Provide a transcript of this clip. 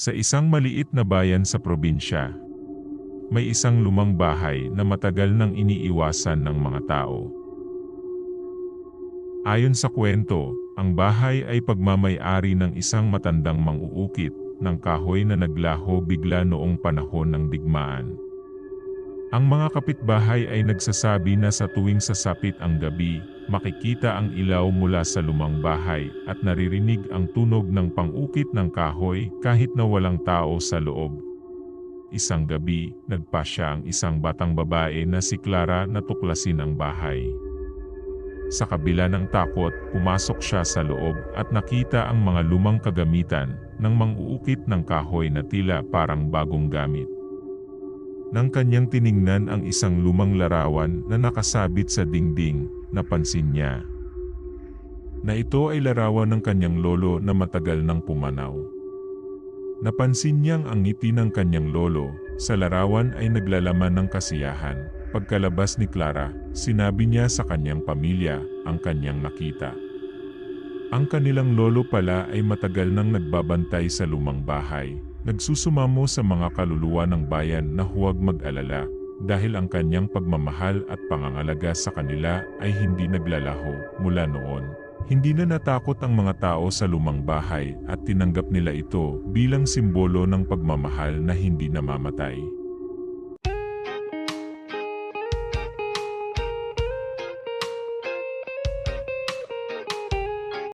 Sa isang maliit na bayan sa probinsya, may isang lumang bahay na matagal nang iniiwasan ng mga tao. Ayon sa kwento, ang bahay ay pagmamayari ng isang matandang manguukit ng kahoy na naglaho bigla noong panahon ng digmaan. Ang mga kapitbahay ay nagsasabi na sa tuwing sasapit ang gabi, makikita ang ilaw mula sa lumang bahay at naririnig ang tunog ng pangukit ng kahoy kahit na walang tao sa loob. Isang gabi, nagpasya ang isang batang babae na si Clara na tuklasin ang bahay. Sa kabila ng takot, pumasok siya sa loob at nakita ang mga lumang kagamitan ng manguukit ng kahoy na tila parang bagong gamit. Nang kanyang tiningnan ang isang lumang larawan na nakasabit sa dingding, napansin niya na ito ay larawan ng kanyang lolo na matagal nang pumanaw. Napansin niyang ang ngiti ng kanyang lolo sa larawan ay naglalaman ng kasiyahan. Pagkalabas ni Clara, sinabi niya sa kanyang pamilya ang kanyang nakita. Ang kanilang lolo pala ay matagal nang nagbabantay sa lumang bahay Nagsusumamo sa mga kaluluwa ng bayan na huwag mag-alala dahil ang kanyang pagmamahal at pangangalaga sa kanila ay hindi naglalaho mula noon. Hindi na natakot ang mga tao sa lumang bahay at tinanggap nila ito bilang simbolo ng pagmamahal na hindi namamatay.